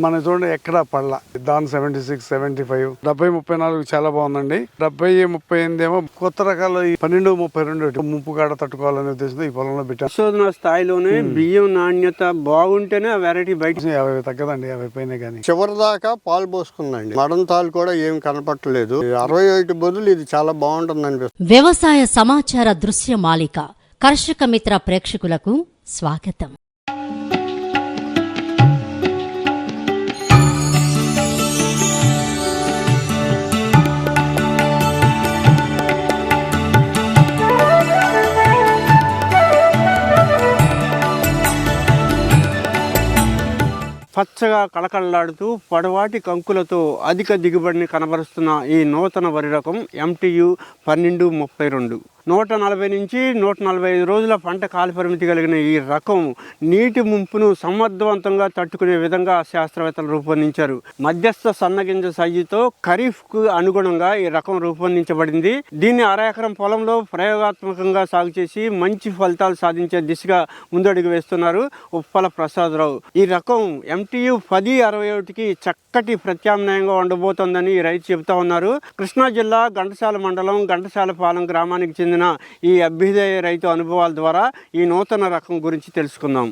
మన చూడండి ఎక్కడ పడల. దాని సెవెంటీ సిక్స్ సెవెంటీ ఫైవ్ డెబ్బై ముప్పై నాలుగు చాలా బాగుందండి. డెబ్బై ముప్పై ఎనిమిది ఏమో కొత్త రకాల ఈ పన్నెండు ముప్పై రెండు ముప్పు కాడ తట్టుకోవాలనే ఉద్దేశంతో ఈ పొలంలో పెట్టాను పరిశోధన స్థాయిలోనే బియ్యం నాణ్యత బాగుంటేనే ఆ వెరైటీ బయట యాభై తగ్గదండి యాభై పైన కానీ. చివరి దాకా పాలు పోసుకుందండి. మడం తాలు కూడా ఏం కనపట్టలేదు. అరవై ఒకటి బదులు ఇది చాలా బాగుంటుంది అనిపిస్తుంది. వ్యవసాయ సమాచార దృశ్య మాలిక. కర్షక మిత్ర ప్రేక్షకులకు స్వాగతం. పచ్చగా కళకళలాడుతూ పొడవాటి కంకులతో అధిక దిగుబడిని కనబరుస్తున్న ఈ నూతన వరి రకం ఎంటీయు పన్నెండు ముప్పై రెండు. నూట నలభై నుంచి నూట నలభై ఐదు రోజుల పంట కాలపరిమితి కలిగిన ఈ రకం నీటి ముంపును సమర్థవంతంగా తట్టుకునే విధంగా శాస్త్రవేత్తలు రూపొందించారు. మధ్యస్థ సన్నగింజ సైజుతో ఖరీఫ్కు అనుగుణంగా ఈ రకం రూపొందించబడింది. దీన్ని అర ఎకరం పొలంలో ప్రయోగాత్మకంగా సాగు చేసి మంచి ఫలితాలు సాధించే దిశగా ముందడుగు వేస్తున్నారు ఉప్పల ప్రసాదరావు. ఈ రకం ఎంటీయు పది అరవై ఒకటికి చక్కటి ప్రత్యామ్నాయంగా ఉండబోతోందని ఈ రైతు చెబుతా ఉన్నారు. కృష్ణా జిల్లా ఘంటసాల మండలం ఘంటసాలపాలెం గ్రామానికి చెందిన ఈ అభ్యుదయ రైతు అనుభవాల ద్వారా ఈ నూతన రకం గురించి తెలుసుకుందాం.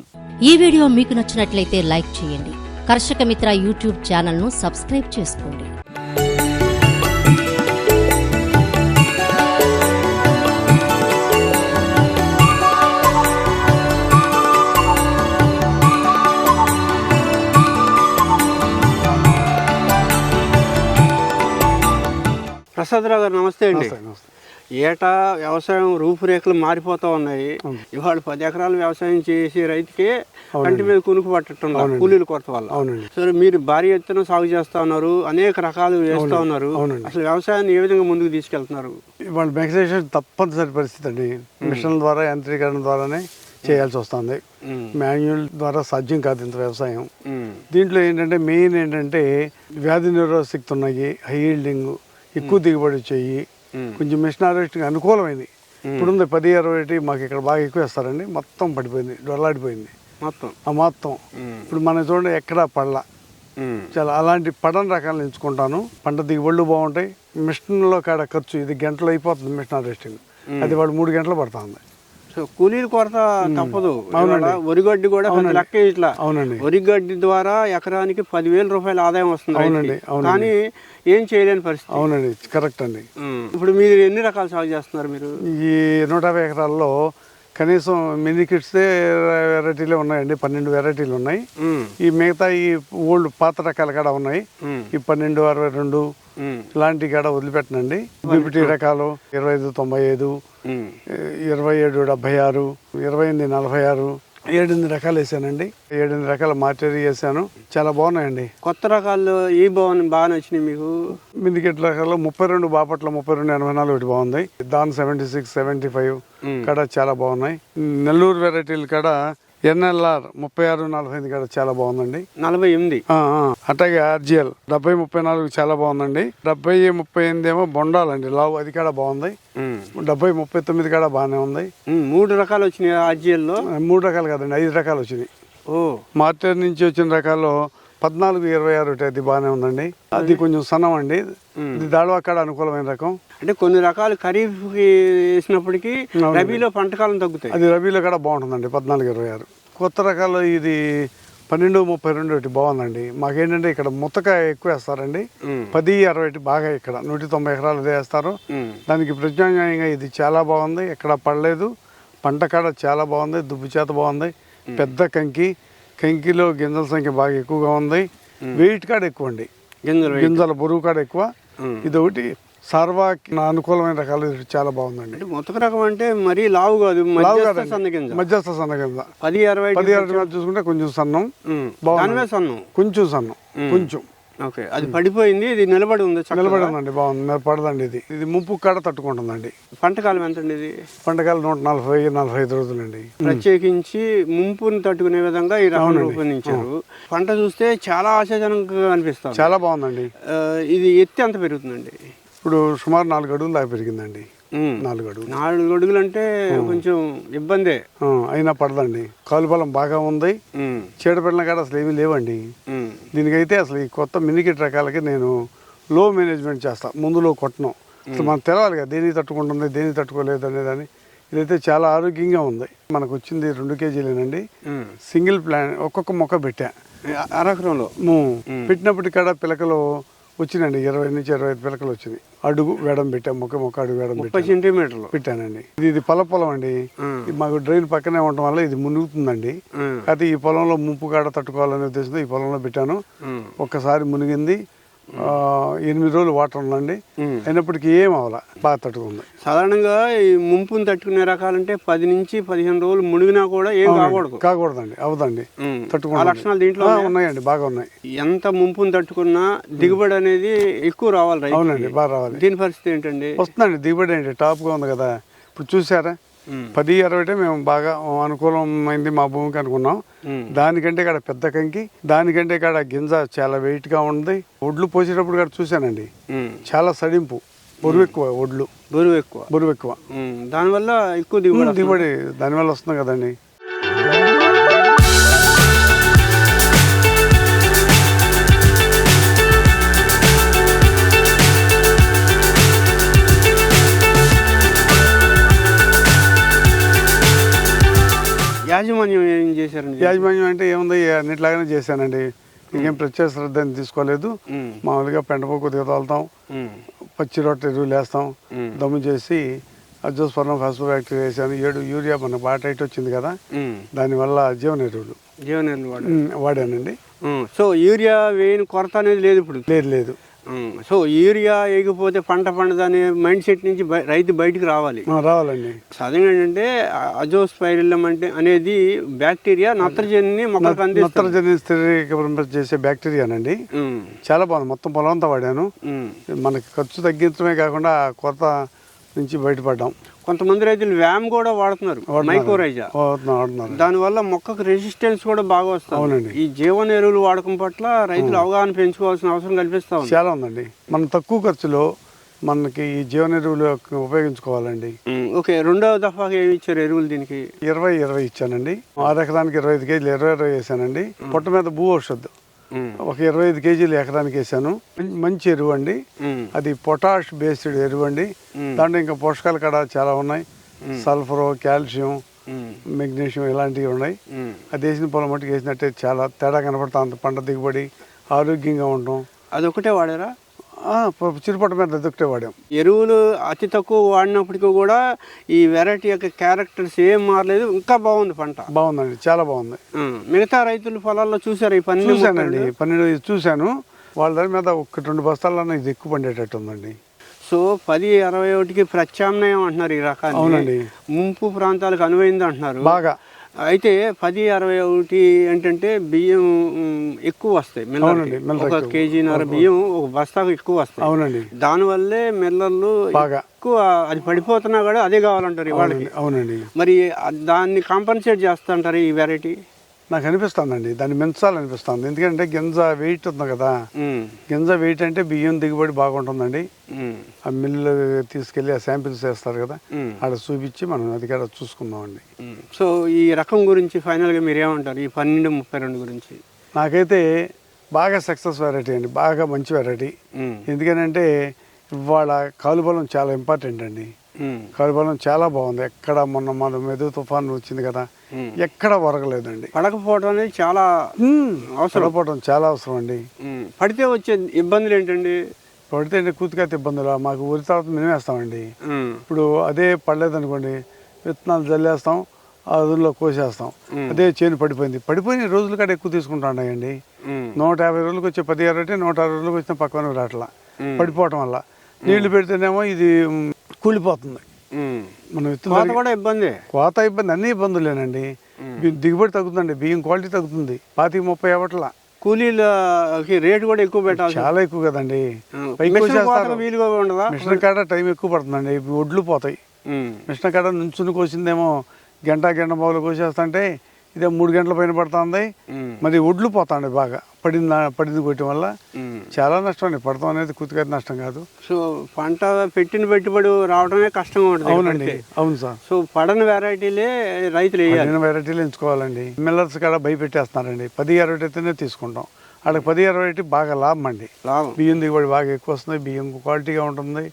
ఈ వీడియో మీకు నచ్చినట్లయితే లైక్ చేయండి. కర్షక మిత్ర యూట్యూబ్ ఛానల్ను సబ్స్క్రైబ్ చేసుకోండి. ప్రసాదరావు గారు నమస్తే అండి. నమస్తే. ఏటా వ్యవసాయం రూపురేఖలు మారిపోతా ఉన్నాయి. ఇవాళ పది ఎకరాలు వ్యవసాయం చేసే రైతుకే కంటి మీద కునుకు పట్టడం కూలీల కొరత వల్ల. సరే మీరు భారీ ఎత్తున సాగు చేస్తా ఉన్నారు అనేక రకాలు వేస్తా ఉన్నారు. అసలు వ్యవసాయాన్ని ఏ విధంగా ముందుకు తీసుకెళ్తున్నారు? ఇవాళ మెకనైజేషన్ తప్పనిసరి పరిస్థితి అండి. మిషన్ల ద్వారా యంత్రీకరణ ద్వారానే చేయాల్సి వస్తుంది. మాన్యువల్ ద్వారా సాధ్యం కాదు ఇంత వ్యవసాయం. దీంట్లో ఏంటంటే మెయిన్ ఏంటంటే వ్యాధి నిరోధక శక్తి ఉన్నాయి హై హీల్డింగ్ ఎక్కువ దిగుబడి వచ్చాయి. కొంచెం మిషన్ హార్వెస్టింగ్ అనుకూలమైంది ఇప్పుడుంది పది ఇరవై ఒకటి మాకు ఇక్కడ బాగా ఎక్కువ వేస్తారండి. మొత్తం పడిపోయింది డొల్లాడిపోయింది. మొత్తం? ఆ మొత్తం. ఇప్పుడు మనం చూడండి ఎక్కడా ఉమ్, చాలా అలాంటి పడని రకాలు ఎంచుకుంటాను. పంట దిగుబడులు బాగుంటాయి. మిషన్లో కాడ ఖర్చు ఇది గంటలు అయిపోతుంది మిషన్ హార్వెస్టింగ్ అది వాడు మూడు గంటలు పడుతుంది. సో కూలీల కొరత తప్పదు. వరిగడ్డి కూడా లెక్క ఇట్లా. అవునండి. వరిగడ్డి ద్వారా ఎకరానికి పదివేల రూపాయల ఆదాయం వస్తుంది అవునండి. కానీ ఏం చేయలేని పరిస్థితి. అవునండి కరెక్ట్ అండి. ఇప్పుడు మీరు ఎన్ని రకాలు సాగు చేస్తున్నారు మీరు? ఈ నూట యాభై ఎకరాల్లో కనీసం మినీ కిట్సే వెరైటీలే ఉన్నాయండి. పన్నెండు వెరైటీలు ఉన్నాయి. ఈ మిగతా ఈ ఓల్డ్ పాత రకాలు కూడా ఉన్నాయి. ఈ పన్నెండు అరవై రెండు ఇలాంటి కాడ వదిలిపెట్టనండి. బీపీటీ రకాలు ఇరవై ఐదు తొంభై ఐదు. ఇరవై ఏడు డెబ్బై ఆరు ఇరవై ఎనిమిది నలభై ఆరు ఏడెనిమిది రకాలు వేసానండి. ఏడెనిమిది రకాల మాటేరి వేసాను. చాలా బాగున్నాయండి. కొత్త రకాల్లో ఏ బాగున్నాయి బాగా నచ్చినాయి మీకు? మిందికెట్ రకాలు ముప్పై రెండు బాపట్ల ముప్పై రెండు ఎనభై నాలుగు ఒకటి బాగుంది. దాని సెవెంటీ సిక్స్ సెవెంటీ ఫైవ్. కాడ చాలా బాగున్నాయి. నెల్లూరు వెరైటీలు కాడ ఎన్ఎల్ఆర్ ముప్పై ఆరు నలభై ఐదు కాడ చాలా బాగుందండి. నలభై ఎనిమిది. అట్లాగే ఆర్జిఎల్ డెబ్బై ముప్పై నాలుగు చాలా బాగుందండి. డెబ్బై ముప్పై ఎనిమిది ఏమో బొండాలండి. లావు అది కాడ బాగుంది. డెబ్బై ముప్పై తొమ్మిది కాడ బాగానే ఉంది. మూడు రకాలు వచ్చినాయి ఆర్జీఎల్లో? ఆ, మూడు రకాలు కాదండి ఐదు రకాలు వచ్చినాయి. ఓ. మార్కెట్ నుంచి వచ్చిన రకాల్లో పద్నాలుగు ఇరవై ఆరు అది బాగానే ఉందండి. అది కొంచెం సన్నం అండి ఇది దాడవా కాడ అనుకూలమైన రకం. అంటే కొన్ని రకాలు ఖరీఫ్కి వేసినప్పటికీ రబీలో పంటకాలం తగ్గుతాయి. అది రబీలో కూడా బాగుంటుందండి పద్నాలుగు ఇరవై ఆరు. కొత్త రకాలు ఇది పన్నెండు ముప్పై రెండు ఒకటి బాగుందండి. మాకేంటంటే ఇక్కడ ముత్తకాయ ఎక్కువ వేస్తారండి. పది అరవై బాగా ఇక్కడ. నూట తొంభై ఎకరాలు వేస్తారు. దానికి ప్రత్యామ్నాయంగా ఇది చాలా బాగుంది. ఎక్కడ పడలేదు. పంట కాడ చాలా బాగుంది. దుబ్బు చేత బాగుంది. పెద్ద కంకి. కంకిలో గింజల సంఖ్య బాగా ఎక్కువగా ఉంది. వెయిట్ కాడ ఎక్కువ అండి గింజలు. గింజల బరువు కాడ ఎక్కువ. ఉమ్. నా అనుకూలమైన రకాలు చాలా బాగుందండి. అంటే మొత్తక రకం అంటే మరీ లావు కాదు మధ్యస్థ. సన్న గింజ. పది అరవై పది అరవై చూసుకుంటే కొంచెం సన్నం. బాగుంది. సన్నం. కొంచెం సన్నం. కొంచెం. ఓకే. అది పడిపోయింది ఇది నిలబడి ఉంది. నిలబడి ఉందండి బాగుంది. పడదండి ఇది. ఇది ముప్పు కాడ తట్టుకుంటుందండి. పంటకాలం ఎంతండి ఇది? పంటకాలు నూట నలభై నలభై ఐదు రోజులండి. ప్రత్యేకించి ముంపుని తట్టుకునే విధంగా ఈ రకం రూపొందించారు. పంట చూస్తే చాలా ఆశాజనకంగా అనిపిస్తుంది. చాలా బాగుందండి. ఇది ఎత్తి ఎంత పెరుగుతుందండి? ఇప్పుడు సుమారు నాలుగు అడుగులు దాకా పెరిగిందండి. నాలుగు అడుగులు. నాలుగు అడుగులు అంటే కొంచెం ఇబ్బందే. అయినా పడదండి. కాలు బలం బాగా ఉంది. చీడపిల్లల కాడ అసలు ఏమీ లేవండి. దీనికైతే అసలు ఈ కొత్త మినికిట్ రకాలకి నేను లో మేనేజ్మెంట్ చేస్తా. ముందులో కొట్టను. అసలు మనకు తెలవాలి కదా దేనికి తట్టుకుంటుంది దేనికి తట్టుకోలేదు అనేదాన్ని. ఇదైతే చాలా ఆరోగ్యంగా ఉంది. మనకు వచ్చింది రెండు కేజీలేనండి. సింగిల్ ప్లాన్ ఒక్కొక్క మొక్క పెట్టా. అరెకరంలో ము- పెట్టినప్పటికాడ పిలకలు వచ్చినాయండి. ఇరవై నుంచి ఇరవై ఐదు పిలకలు వచ్చినాయి. అడుగు వేడం పెట్టా మొక్క మొక్క అడుగు వేడం ముప్పై సెంటీమీటర్లు? పెట్టానండి. ఇది ఇది పొల పొలం అండి. మాకు డ్రైన్ పక్కనే ఉండటం వల్ల ఇది మునుగుతుందండి. అయితే ఈ పొలంలో ముంపు కాడ తట్టుకోవాలనే ఉద్దేశంతో ఈ పొలంలో పెట్టాను. ఒక్కసారి మునిగింది. ఎనిమిది రోజులు వాటర్ ఉందండి. ఉమ్. అయినప్పటికీ ఏం అవ్వాల బాగా తట్టుకుంది. సాధారణంగా ఈ ముంపుని తట్టుకునే రకాలంటే పది నుంచి పదిహేను రోజులు మునిగినా కూడా ఏం కాకూడదు. కాకూడదండి అవదండి. తట్టుకుంటుంది. లక్షణాలు దీంట్లో ఉన్నాయండి బాగా ఉన్నాయి. ఎంత ముంపుని తట్టుకున్నా దిగుబడి అనేది ఎక్కువ రావాలి అవునండి బాగా రావాలి. దీని పరిస్థితి ఏంటండి? వస్తుందండి దిగుబడి అండి టాప్గా ఉంది కదా. ఇప్పుడు చూసారా? పది అరవై మేము బాగా అనుకూలమైంది మా భూమికి అనుకున్నాం. దానికంటే ఇక్కడ పెద్ద కంకి దానికంటే ఇక్కడ గింజ చాలా వెయిట్గా ఉంది. ఒడ్లు పోసేటప్పుడు కూడా చూశానండి. చాలా సడింపు బరువు ఎక్కువ ఒడ్లు. బరువు ఎక్కువ. బరువు ఎక్కువ. దానివల్ల ఎక్కువ దిగుబడి. దిగుబడి దానివల్ల వస్తుంది కదండి. యాజమాన్యం ఏం చేశారండి యాజమాన్యం అంటే ఏముంది? అన్నిట్లాగానే చేశానండి. ఇంకేం ప్రత్యేక శ్రద్ధ ఏం తీసుకోలేదు మామూలుగా పెండపో కొద్దిగా తోలుతాం. పచ్చి రొట్టె ఎరువులు వేస్తాం. దమ్ము చేసి అజోస్పర్ణం ఫస్ట్ బ్యాక్టీరియా వేసాను. ఏడు యూరియా మనకు బాగా టైట్ వచ్చింది కదా. దానివల్ల జీవన ఎరువులు. వాడారు. ఉమ్, వాడానండి. సో యూరియా వేయని కొరత అనేది లేదు ఇప్పుడు? లేదు లేదు. సో యూరియా వేయకపోతే పంట పండదనే మైండ్ సెట్ నుంచి రైతు బయటికి రావాలి. రావాలండి. సాధారణంగా ఏంటంటే అజోస్పైరిల్లం అంటే అనేది బ్యాక్టీరియా నత్రజనిని మొక్కలకు అందిస్తుంది. నత్రజని స్థిరీకరణ చేసే బ్యాక్టీరియానండి. చాలా బాగుంది. మొత్తం పొలం అంతా వాడాను. మనకి ఖర్చు తగ్గించడమే కాకుండా ఆ కొరత నుంచి బయటపడ్డాం. కొంతమంది రైతులు వ్యామ్ కూడా వాడుతున్నారు మైక్రోరైజా. వాడుతున్నారు దానివల్ల మొక్కకు రెసిస్టెన్స్ కూడా బాగా వస్తుంది. అవునండి. ఈ జీవన ఎరువులు వాడకం పట్ల రైతులు అవగాహన పెంచుకోవాల్సిన అవసరం కల్పిస్తా ఉంది. చాలా ఉందండి. మనం తక్కువ ఖర్చులో మనకి ఈ జీవన ఎరువులు ఉపయోగించుకోవాలండి. ఓకే రెండవ దఫాగా ఏమి ఇచ్చారు ఎరువులు దీనికి? ఇరవై ఇరవై ఇచ్చానండి. ఆరు ఎకరానికి ఇరవై ఐదు కేజీలు ఇరవై ఇరవై వేసానండి. పొట్ట మీద భూ ఔషధ్ ఒక ఇరవై ఐదు కేజీలు ఎకరానికి వేసాను. మంచి ఎరువు అండి అది పొటాష్ బేస్డ్ ఎరువు అండి దాంట్లో ఇంకా పోషకాలు కూడా చాలా ఉన్నాయి. సల్ఫర్ కాల్షియం మెగ్నీషియం ఇలాంటివి ఉన్నాయి. అది వేసిన పొలం మట్టుకు వేసినట్టే చాలా తేడా కనపడుతుంది పంట దిగుబడి ఆరోగ్యంగా ఉండటం. అదొకటే వాడారా? ఆ, ప- చిరుపట్ట మీద దుక్కటే వాడాం. ఎరువులు అతి తక్కువ వాడినప్పటికీ కూడా ఈ వెరైటీ యొక్క క్యారెక్టర్స్ ఏం మారలేదు. ఇంకా బాగుంది పంట. బాగుందండి. చాలా బాగుంది. మిగతా రైతుల పొలాల్లో చూసారు ఈ పని చూశానండి. పన్నెండు చూశాను. వాళ్ళ దాని మీద ఒక్కటి రెండు బస్తాలన్నా ఇది ఎక్కువ పండేటట్టు ఉందండి. సో పది అరవై ఒకటికి ప్రత్యామ్నాయం అంటున్నారు ఈ రకాన్ని. అవునండి. ముంపు ప్రాంతాలకు అనువైంది అంటున్నారు. బాగా. అయితే పది అరవై ఒకటి ఏంటంటే బియ్యం ఎక్కువ వస్తాయి. అవునండి, ఒక. కేజీన్నర బియ్యం ఒక బస్తాకు ఎక్కువ వస్తాయి. అవునండి. దానివల్లే మిల్లర్లు బాగా. ఎక్కువ అది పడిపోతున్నా కూడా అదే కావాలంటారు ఇవాళకి. అవునండి మరి దాన్ని కాంపన్సేట్ చేస్తుంటారు ఈ వెరైటీ? నాకు అనిపిస్తుందండి దాన్ని మించాలనిపిస్తుంది. ఎందుకంటే గింజ వెయిట్ ఉంది కదా. గింజ వెయిట్ అంటే బియ్యం దిగుబడి బాగుంటుందండి. ఆ మిల్లు తీసుకెళ్ళి ఆ శాంపిల్స్ వేస్తారు కదా. ఆడ చూపించి మనం అది కూడా చూసుకుందామండి. సో ఈ రకం గురించి ఫైనల్గా మీరు ఏమంటారు ఈ పన్నెండు ముప్పై రెండు గురించి. నాకైతే బాగా సక్సెస్ వెరైటీ అండి. బాగా మంచి వెరైటీ. ఎందుకనంటే ఇవాళ కాలుబలం చాలా ఇంపార్టెంట్ అండి. ఉమ్, కాలుబలం చాలా బాగుంది. ఎక్కడ మొన్న మన మెదు తుఫాన్ వచ్చింది కదా ఉమ్. ఎక్కడ వరగలేదండి. పడకపోవడం అనేది చాలా అవసరం. పడపోవడం చాలా అవసరం అండి. పడితే వచ్చే ఇబ్బందులు ఏంటండి? పడితే అంటే కూతుకైతే ఇబ్బందులు. మాకు ఉరి తర్వాత మేము వేస్తామండి ఉమ్, ఇప్పుడు అదే పడలేదనుకోండి విత్తనాలు జల్లేస్తాం ఆ రోజుల్లో కోసేస్తాం. అదే చేను పడిపోయింది. పడిపోయిన రోజులు కూడా ఎక్కువ తీసుకుంటాండి నూట యాభై రోజులకు వచ్చే పది అరవై నూట అరవై రోజులకు వచ్చిన పక్కన రావట్లా. ఉమ్. పడిపోవటం వల్ల. నీళ్ళు పెడితేనేమో ఇది కూలిపోతుంది. మనం విత్తనాలు కూడా ఇబ్బంది. కోత ఇబ్బంది అన్ని ఇబ్బందులేనండి దిగుబడి తగ్గుతుందండి బియ్యం క్వాలిటీ తగ్గుతుంది. పాతిక ముప్పై అవ్వట్లా. కూలీలకి రేటు కూడా ఎక్కువ పెట్టాల్సి చాలా ఎక్కువ కదండి. మిషన్ కాడ టైం ఎక్కువ పడుతుందండి. ఒడ్లు పోతాయి. మిషన్ కాడ నుంచుని కోసిందేమో గంట గంట మొదలు కోసేస్తుంటే ఇదే మూడు గంటల పైన పడుతుంది. మరి ఒడ్లు పోతాండి బాగా. పడింది పడింది కొట్టడం వల్ల. చాలా నష్టం అండి. పడతాం అనేది కుతికైతే నష్టం కాదు. సో పంట పెట్టిన పెట్టుబడి రావడమే కష్టంగా ఉంటుంది అవునండి. అవును సార్. సో పడని వెరైటీలే రైతులు నేను వెరైటీలు ఎంచుకోవాలండి. మిల్లర్స్ కాడ భయపెట్టేస్తున్నారండి. పది ఇరవై అయితేనే తీసుకుంటాం. వాళ్ళకి పది ఇరవై ఒకటి బాగా లాభం అండి. లాభం. బియ్యం దిగుబడి బాగా ఎక్కువ వస్తుంది. బియ్యం క్వాలిటీగా ఉంటుంది.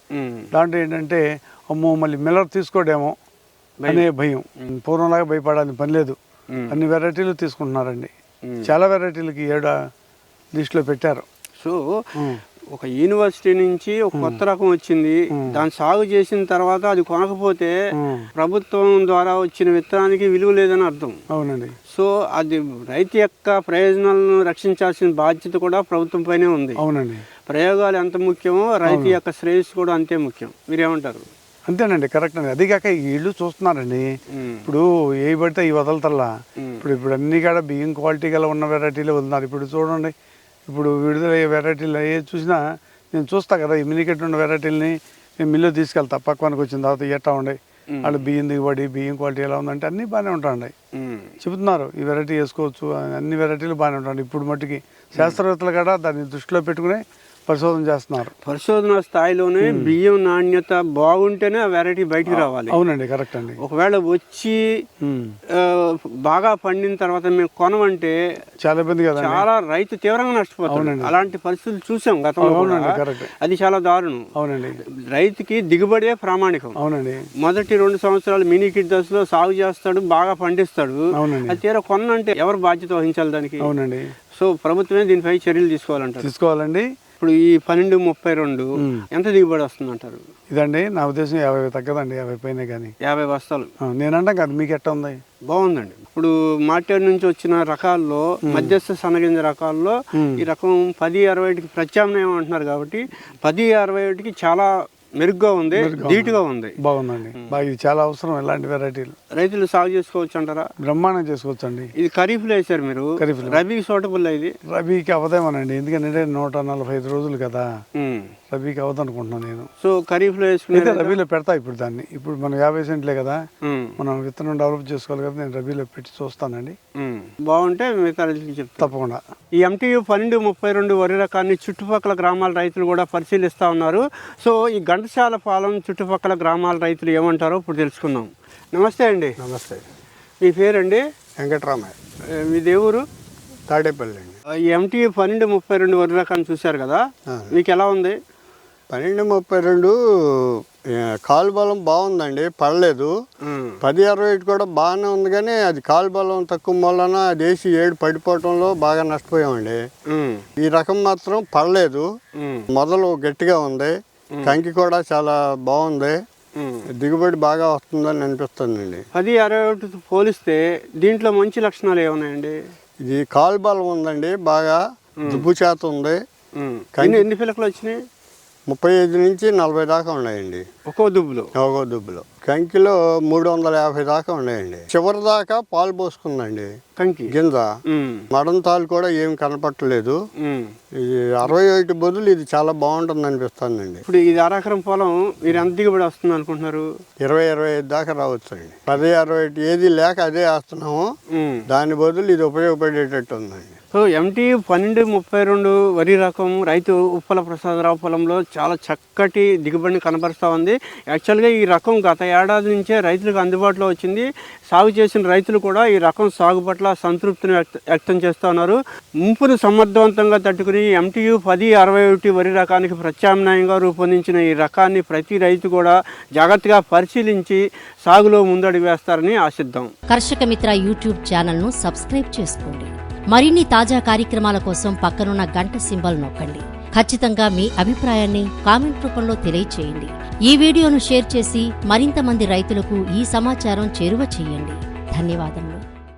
దాంట్లో ఏంటంటే అమ్మో మళ్ళీ మిల్లర్ తీసుకోడేమో అనే భయం. పూర్వంలాగా భయపడాలని పని లేదు. అన్ని వెరైటీలు తీసుకుంటున్నారండి. చాలా వెరైటీలకి ఏడు లిస్టులో పెట్టారు. సో ఒక యూనివర్సిటీ నుంచి ఒక కొత్త రకం వచ్చింది. దాన్ని సాగు చేసిన తర్వాత అది కొనకపోతే. ప్రభుత్వం ద్వారా వచ్చిన విత్తనానికి విలువ లేదని అర్థం. అవునండి. సో అది రైతు యొక్క ప్రయోజనాలను రక్షించాల్సిన బాధ్యత కూడా ప్రభుత్వం పైనే ఉంది. అవునండి. ప్రయోగాలు ఎంత ముఖ్యమో రైతు యొక్క శ్రేయస్సు కూడా అంతే ముఖ్యం. మీరేమంటారు? అంతేనండి కరెక్ట్ అండి. అది కాక ఈ చూస్తున్నారండి. ఇప్పుడు ఏ పడితే ఈ వదలతల్లా. ఇప్పుడు ఇప్పుడు అన్ని కాడ బియ్యం క్వాలిటీ గల ఉన్న వెరైటీలు వదులుతున్నారు. ఇప్పుడు చూడండి ఇప్పుడు విడుదలయ్యే వెరైటీలు ఏ చూసినా నేను చూస్తా కదా ఈ మినికెట్ ఉన్న వెరైటీలని నేను మిల్లు తీసుకెళ్తా. పక్వానికి వచ్చిన తర్వాత ఎట్టా ఉండే? వాళ్ళు బియ్యం దిగుబడి బియ్యం క్వాలిటీ ఎలా ఉందంటే అన్నీ బాగానే ఉంటాయండి. ఉమ్, చెబుతున్నారు ఈ వెరైటీ వేసుకోవచ్చు అన్ని వెరైటీలు బాగానే ఉంటాయి ఇప్పుడు మట్టుకి శాస్త్రవేత్తలు కూడా దాన్ని దృష్టిలో పెట్టుకుని పరిశోధన చేస్తున్నారు. పరిశోధన స్థాయిలోనే బియ్యం నాణ్యత బాగుంటేనే ఆ వెరైటీ బయటికి రావాలి. అవునండి కరెక్ట్ అండి. ఒకవేళ వచ్చి. ఆ, బాగా పండిన తర్వాత మేము కొనమంటే చాలా ఇబ్బంది కదండి. చాలా రైతు తీవ్రంగా నష్టపోతాడు. అలాంటి పరిస్థితులు చూసాం గతంలో అది చాలా దారుణం. అవునండి. రైతుకి దిగుబడే ప్రామాణికం. అవునండి. మొదటి రెండు సంవత్సరాలు మినీ కిట్ దశలో సాగు చేస్తాడు బాగా పండిస్తాడు. అవునండి. అది తీరా కొన్నంటే ఎవరు బాధ్యత వహించాలి దానికి? అవునండి. సో ప్రభుత్వమే దీనిపై చర్యలు తీసుకోవాలంటారు. తీసుకోవాలండి. ఇప్పుడు ఈ పన్నెండు ముప్పై రెండు ఎంత దిగుబడి వస్తుంది అంటారు ఇదండి నా ఉద్దేశం యాభై తగ్గదండి యాభై పైన కానీ. యాభై బస్తాలు. నేనంటాం కదా మీకు ఎట్ట ఉంది? బాగుందండి. ఇప్పుడు మార్కెట్ నుంచి వచ్చిన రకాల్లో మధ్యస్థ సన్నగింజ రకాల్లో ఈ రకం పది అరవై ఒకటికి ప్రత్యామ్నాయం అంటున్నారు కాబట్టి పది అరవై ఒకటికి చాలా మెరుగ్గా ఉంది ధీటుగా ఉంది. బాగుందండి. బాగా ఇది చాలా అవసరం ఇలాంటి వెరైటీలు. రైతులు సాగు చేసుకోవచ్చు అంటారా? బ్రహ్మాండం చేసుకోవచ్చండి. ఇది ఖరీఫ్లో వేసారు మీరు. ఖరీఫ్లో. రబీకి సూటబుల్ ఇది. రబీకి అవదేమోనండి. ఎందుకంటే నూట నలభై ఐదు రోజులు కదా. రబీకి అవదనుకుంటున్నాను నేను. సో ఖరీఫ్లో వేసుకునే రబీలో పెడతా ఇప్పుడు దాన్ని. ఇప్పుడు మనం యాభై సెంట్లే కదా. మనం విత్తనం డెవలప్ చేసుకోవాలి కదా నేను రబీలో పెట్టి చూస్తానండి. బాగుంటే మిగతా రైతులకు చెప్తాను తప్పకుండా. ఈ ఎంటీయు పన్నెండు ముప్పై రెండు వరి రకాన్ని చుట్టుపక్కల గ్రామాల రైతులు కూడా పరిశీలిస్తూ ఉన్నారు. సో ఈ ఘంటసాల పాలెం చుట్టుపక్కల గ్రామాల రైతులు ఏమంటారో ఇప్పుడు తెలుసుకుందాం. నమస్తే అండి. నమస్తే. మీ పేరండి? వెంకటరామయ్య. మీ దేవురు తాడేపల్లి అండి. ఈ ఎంటీయు పన్నెండు ముప్పై రెండు వరి రకాన్ని చూశారు కదా. మీకు ఎలా ఉంది? పన్నెండు ముప్పై రెండు కాలు బలం బాగుందండి పడలేదు. పది అరవై ఒకటి కూడా బాగానే ఉంది కానీ అది కాలు బలం తక్కువ వలన అది వేసి ఏడు పడిపోవటంలో బాగా నష్టపోయామండి. ఈ రకం మాత్రం పడలేదు. మొదలు గట్టిగా ఉంది. కంకి కూడా చాలా బాగుంది. దిగుబడి బాగా వస్తుందని అనిపిస్తుందండి. పది అరవై ఒకటి పోలిస్తే దీంట్లో మంచి లక్షణాలు ఏమున్నాయండి? ఇది కాలు బలం ఉందండి బాగా దుబ్బు చేత ఉంది. ఎన్ని ఎన్ని పిలకలు వచ్చినాయి? ముప్పై ఐదు నుంచి నలభై దాకా ఉన్నాయండి. ఒక్కో దుబ్బులో? ఒక దుబ్బులో. కంకిలో మూడు వందల యాభై దాకా ఉన్నాయండి. చివరి దాకా పాలు పోసుకుందండి కంకి గింజ. ఉమ్. మడం తాలు కూడా ఏం కనపట్టలేదు. ఇది అరవై ఒకటి బదులు ఇది చాలా బాగుంటుంది అనిపిస్తుందండి. ఇప్పుడు ఇది అరెకరం పొలం మీరు ఎంత దిగుబడి వస్తుంది అనుకుంటున్నారు? ఇరవై ఇరవై ఐదు దాకా రావచ్చు అండి పది అరవై ఒకటి ఏది లేక అదే వేస్తున్నాము. దాని బదులు ఇది ఉపయోగపడేటట్టు ఉందండి. సో ఎంటీ పన్నెండు ముప్పై రెండు వరి రకం రైతు ఉప్పల ప్రసాదరావు పొలంలో చాలా చక్కటి దిగుబడిని కనబరుస్తూ ఉంది. యాక్చువల్గా ఈ రకం గత ఏడాది నుంచే రైతులకు అందుబాటులో వచ్చింది. సాగు చేసిన రైతులు కూడా ఈ రకం సాగు పట్ల సంతృప్తిని వ్యక్తం చేస్తూ ఉన్నారు. ముంపును సమర్థవంతంగా తట్టుకుని ఎంటీయు పది అరవై ఒకటి వరి రకానికి ప్రత్యామ్నాయంగా రూపొందించిన ఈ రకాన్ని ప్రతి రైతు కూడా జాగ్రత్తగా పరిశీలించి సాగులో ముందడుగు వేస్తారని ఆశిద్దాం. కర్షక మిత్ర యూట్యూబ్ ఛానల్ను సబ్స్క్రైబ్ చేసుకోండి. మరిన్ని తాజా కార్యక్రమాల కోసం పక్కనున్న గంట సింబల్ నొక్కండి. ఖచ్చితంగా మీ అభిప్రాయాన్ని కామెంట్ రూపంలో తెలియచేయండి. ఈ వీడియోను షేర్ చేసి మరింత మంది రైతులకు ఈ సమాచారం చేరువ చేయండి. ధన్యవాదములు.